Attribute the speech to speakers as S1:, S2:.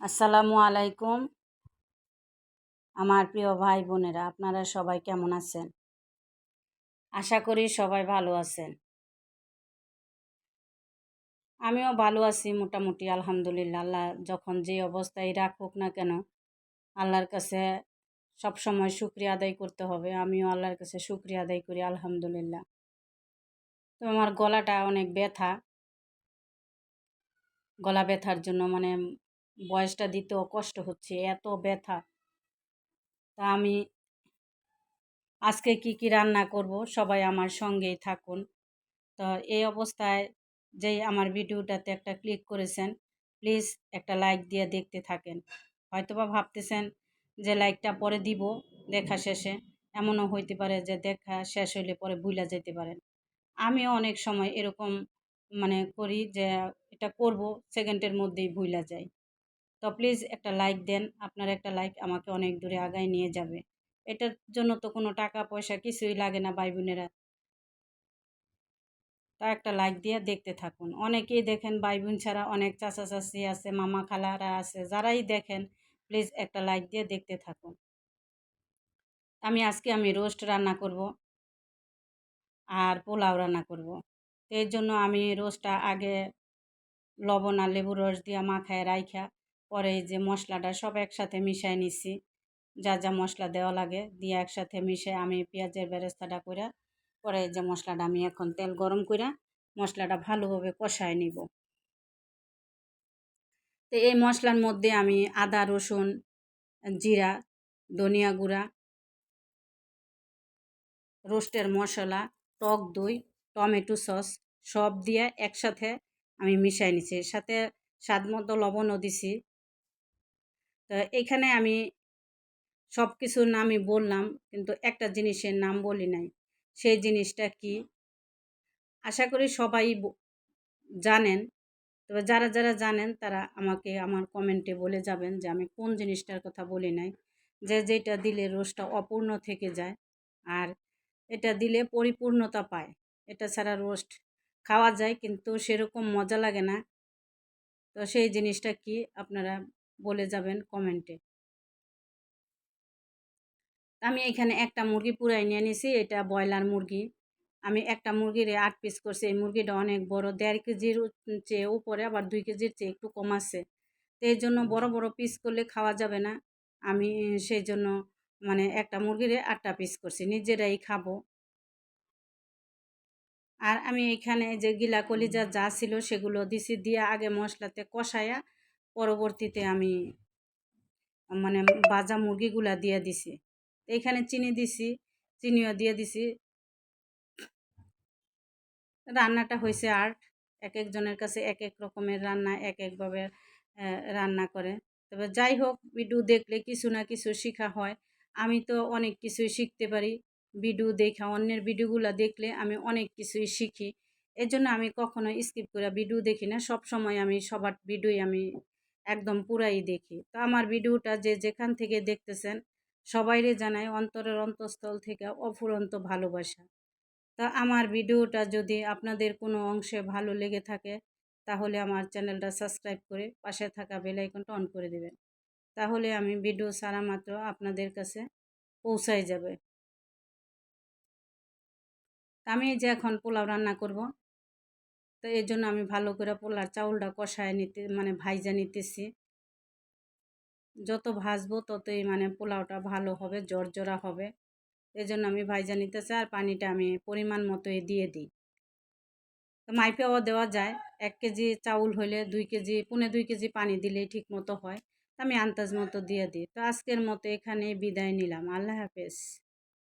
S1: আসসালামু আলাইকুম। আমার প্রিয় ভাই বোনেরা, আপনারা সবাই কেমন আছেন? আশা করি সবাই ভালো আছেন। আমিও ভালো আছি মোটামুটি, আলহামদুলিল্লাহ। আল্লাহ যখন যে অবস্থায় রাখুক না কেন, আল্লাহর কাছে সব সময় শুক্রিয়া আদায় করতে হবে। আমিও আল্লাহর কাছে শুক্রিয়া আদায় করি, আলহামদুলিল্লাহ। তো আমার গলাটা অনেক ব্যথা। গলা ব্যথার জন্য মানে বয়সটা দিতেও কষ্ট হচ্ছে, এত ব্যথা। তা আমি আজকে কি কি রান্না করব, সবাই আমার সঙ্গেই থাকুন। তো এই অবস্থায় যেই আমার ভিডিওটাতে একটা ক্লিক করেছেন, প্লিজ একটা লাইক দিয়ে দেখতে থাকেন। হয়তোবা ভাবতেছেন যে লাইকটা পরে দিব দেখা শেষে, এমনও হইতে পারে যে দেখা শেষ হইলে পরে ভুলা যেতে পারেন। আমিও অনেক সময় এরকম মানে করি যে এটা করব সেকেন্ডের মধ্যেই ভুলা যায় তো প্লিজ একটা লাইক দেন। আপনার একটা লাইক আমাকে অনেক দূরে আগায় নিয়ে যাবে। এটার জন্য তো কোনো টাকা পয়সা কিছুই লাগে না ভাই বোনেরা। তা একটা লাইক দিয়ে দেখতে থাকুন। অনেকেই দেখেন ভাই বোন ছাড়া অনেক চাচা চাচি আছে, মামা খালারা আছে, যারাই দেখেন প্লিজ একটা লাইক দিয়ে দেখতে থাকুন। আমি আজকে আমি রোস্ট রান্না করব আর পোলাও রান্না করব। এর জন্য আমি রোস্টটা আগে লবণ আর লেবুর রস দিয়ে মাখায় রাইখা। পরে এই যে মশলাটা সব একসাথে মিশাই নিছি। যা যা মশলা দেওয়া লাগে দিয়ে একসাথে মিশে আমি পেঁয়াজের বেরেস্তাটা করে পরে যে মশলাটা আমি এখন তেল গরম করে মশলাটা ভালোভাবে কষায় নিব। তো এই মশলার মধ্যে আমি আদা, রসুন, জিরা, ধনিয়া গুঁড়া, রোস্টের মশলা, টক দই, টমেটো সস সব দিয়ে একসাথে আমি মিশাই নিছি। সাথে স্বাদ মতো লবণও দিছি। তো এখানে আমি সব কিছুর নামই বললাম, কিন্তু একটা জিনিসের নাম বলি নাই। সেই জিনিসটা কি? আশা করি সবাই জানেন। তবে যারা যারা জানেন, তারা আমাকে আমার কমেন্টে বলে যাবেন যে আমি কোন জিনিসটার কথা বলি নাই। যে যেটা দিলে রোজটা অপূর্ণ থেকে যায়, আর এটা দিলে পরিপূর্ণতা পায়। এটা ছাড়া রোস্ট খাওয়া যায়, কিন্তু সেরকম মজা লাগে না। তো সেই জিনিসটা কি? আপনারা বলে যাবেন কমেন্টে আমি এখানে একটা মুরগি পুরাই নিয়ে নিছি এটা ব্রয়লার মুরগি। আমি একটা মুরগির আট পিস করছি এই মুরগিটা অনেক বড় দেড় কেজির চেয়ে উপরে আবার দুই কেজির চেয়ে একটু কম আছে। তো এই জন্য বড় বড় পিস করলে খাওয়া যাবে না। আমি সেই জন্য মানে একটা মুরগির আটটা পিস করছি নিজেরাই খাব। আর আমি এখানে যে গিলা কলিজা যা ছিল সেগুলো দিছি দিয়ে আগে মশলাতে কষায়া পরবর্তীতে আমি মানে বাজা মুরগিগুলা দিয়ে দিছি। এইখানে চিনি দিছি, চিনিও দিয়ে দিছি। রান্নাটা হয়েছে আর এক একজনের কাছে এক এক রকমের রান্না, এক একভাবে রান্না করে। তবে যাই হোক, ভিডিও দেখলে কিছু না কিছু শেখা হয়। আমি তো অনেক কিছুই শিখতে পারি। ভিডিও দেখা, অন্যের ভিডিওগুলো দেখলে আমি অনেক কিছুই শিখি। এর জন্য আমি কখনো স্কিপ করে ভিডিও দেখি না। সব সময় আমি সবার ভিডিওই আমি একদম পুরাই দেখি। তো আমার ভিডিওটা যে যেখান থেকে দেখতেছেন, সবাইরে জানাই অন্তরের অন্তঃস্থল থেকে অফুরন্ত ভালোবাসা। তা আমার ভিডিওটা যদি আপনাদের কোনো অংশে ভালো লেগে থাকে, তাহলে আমার চ্যানেলটা সাবস্ক্রাইব করে পাশে থাকা বেল আইকনটা অন করে দেবেন। তাহলে আমি ভিডিও সারা মাত্র আপনাদের কাছে পৌঁছাই যাবে। আমি যে এখন পোলাও রান্না করব। তো এর জন্য আমি ভালো করে পোলার চাউলটা কষায় নিতে মানে ভাইজা নিতেছি। যত ভাজবো ততই মানে পোলাওটা ভালো হবে, জর্জরা হবে। এই জন্য আমি ভাইজা নিতেছি আর পানিটা আমি পরিমাণ মতোই দিয়ে দিই। তো মাইপেও দেওয়া যায়, এক কেজি চাউল হলে দুই কেজি, পুনে দুই কেজি পানি দিলেই ঠিক মতো হয় আমি আন্দাজ মতো দিয়ে দিই। তো আজকের মতো এখানে বিদায় নিলাম। আল্লাহ হাফেজ।